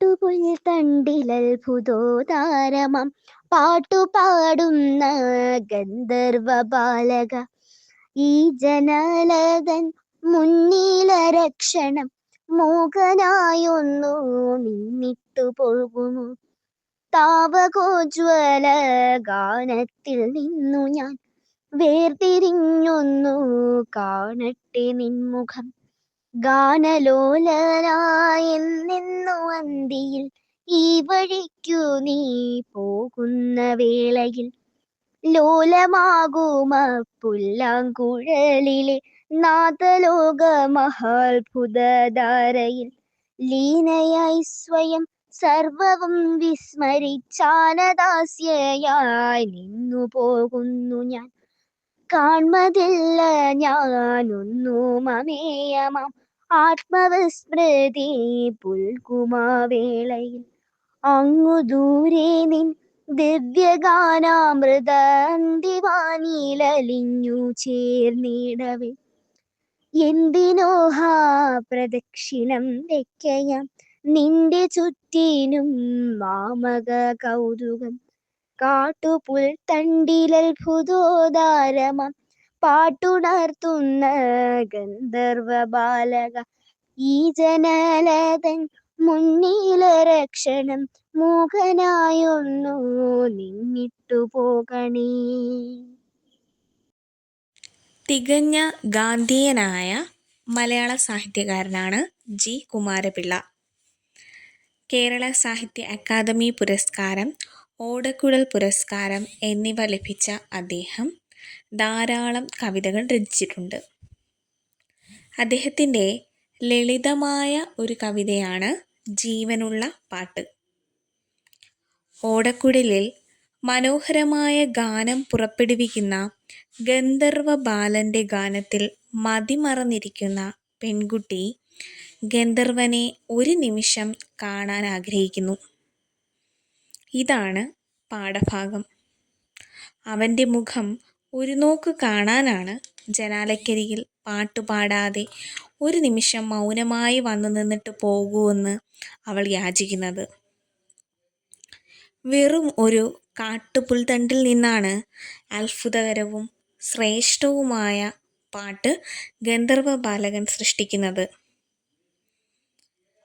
പാട്ടുപുൽത്തണ്ടിലത്ഭുതോദാരമം പാട്ടുപാടുന്ന ഗന്ധർവ ബാലക ഈ ജനലതൻ മുന്നിലരക്ഷണം മൂകനായൊന്നു മിന്നിട്ടു പോകുന്നു താവകോജ്വല ഗാനത്തിൽ നിന്നു ഞാൻ വേർതിരിഞ്ഞൊന്നു കാണട്ടെ നിൻമുഖം. ഗാനലോലനായെന്നു അന്തിയിൽ ഈ വഴിക്കു നീ പോകുന്ന വേളയിൽ ലോലമാകുമ പുല്ലാങ്കുഴലിലെ നാദലോക മഹാത്ഭുതധാരയിൽ ലീനയായി സ്വയം സർവവും വിസ്മരിച്ചാനദാസ്യയായി നിന്നു പോകുന്നു ഞാൻ. കാൺമതില്ല ഞാനൊന്നു മമേയമാം ആത്മവിസ്മൃതി പുൽകുമാവേളയിൽ. അങ്ങു ദൂരെ നിൻ ദിവ്യഗാനാമൃത ദിവാനിലലിഞ്ഞു എന്തിനോഹാ പ്രദക്ഷിണം വെക്കയാം. നിന്റെ ചുറ്റിനും മാമക കൗതുകം കാട്ടുപുൽ തണ്ടിലത്ഭുതോദാരമം പാട്ടുണർത്തുന്ന ഗന്ധർവ ബാലക ഈ ജനലതൻ മുന്നിലരക്ഷണം മൂകനായൊന്നു നിന്നിട്ടു പോകണേ. തികഞ്ഞ ഗാന്ധിയനായ മലയാള സാഹിത്യകാരനാണ് ജി കുമാരപിള്ള. കേരള സാഹിത്യ അക്കാദമി പുരസ്കാരം ഓടക്കുഴൽ പുരസ്കാരം എന്നിവ ലഭിച്ച അദ്ദേഹം ധാരാളം കവിതകൾ രചിച്ചിട്ടുണ്ട്. അദ്ദേഹത്തിന്റെ ലളിതമായ ഒരു കവിതയാണ് ജീവനുള്ള പാട്ട്. ഓടക്കുഴലിൽ മനോഹരമായ ഗാനം പുറപ്പെടുവിക്കുന്ന ഗന്ധർവ ബാലന്റെ ഗാനത്തിൽ മതിമറന്നിരിക്കുന്ന പെൺകുട്ടി ഗന്ധർവനെ ഒരു നിമിഷം കാണാൻ ആഗ്രഹിക്കുന്നു. ഇതാണ് പാഠഭാഗം. അവന്റെ മുഖം ഒരു നോക്ക് കാണാനാണ് ജനാലക്കരികിൽ പാട്ടുപാടാതെ ഒരു നിമിഷം മൗനമായി വന്നു നിന്നിട്ട് പോകുമെന്ന് അവൾ യാചിക്കുന്നത്. വെറും ഒരു കാട്ടുപുൽത്തണ്ടിൽ നിന്നാണ് അത്ഭുതകരവും ശ്രേഷ്ഠവുമായ പാട്ട് ഗന്ധർവ ബാലകൻ സൃഷ്ടിക്കുന്നത്.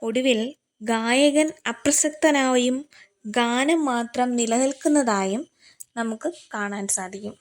ഒടുവിൽ ഗായകൻ അപ്രസക്തനായും ഗാനം മാത്രം നിലനിൽക്കുന്നതായും നമുക്ക് കാണാൻ സാധിക്കും.